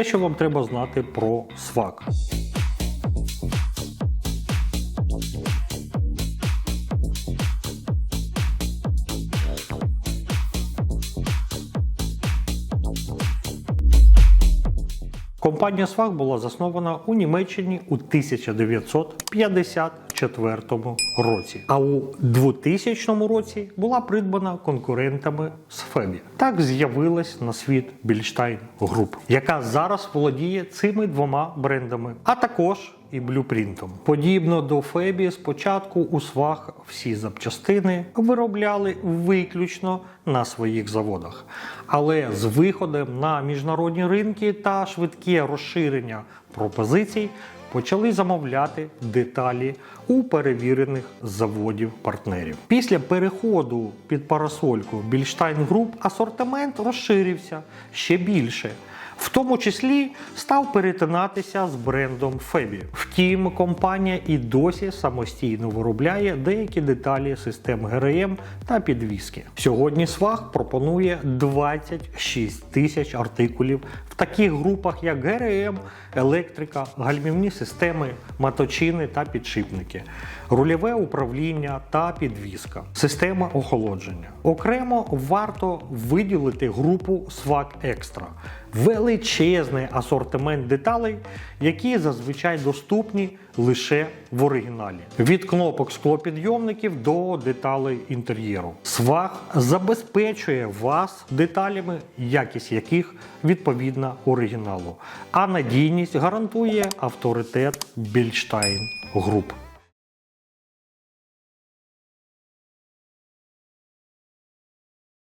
Все, що вам треба знати про СВАК. Компанія СВАК була заснована у Німеччині у 1954 році, а у 2000 році була придбана конкурентами з Фебі. Так з'явилась на світ Більштайн Груп, яка зараз володіє цими двома брендами, а також і блюпринтом. Подібно до Фебі, спочатку у свах всі запчастини виробляли виключно на своїх заводах. Але з виходом на міжнародні ринки та швидке розширення пропозицій почали замовляти деталі у перевірених заводів партнерів. Після переходу під парасольку Більштайн Груп асортимент розширився ще більше. В тому числі став перетинатися з брендом Фебі. Втім, компанія і досі самостійно виробляє деякі деталі систем ГРМ та підвіски. Сьогодні Сваг пропонує 26 тисяч артикулів в таких групах, як ГРМ, електрика, гальмівні системи, маточини та підшипники, рульове управління та підвіска, система охолодження. Окремо варто виділити групу Swag Extra – величезний асортимент деталей, які зазвичай доступні лише в оригіналі. Від кнопок склопідйомників до деталей інтер'єру. Сваг забезпечує вас деталями, якість яких відповідна оригіналу, а надійність гарантує авторитет Більштайн Груп.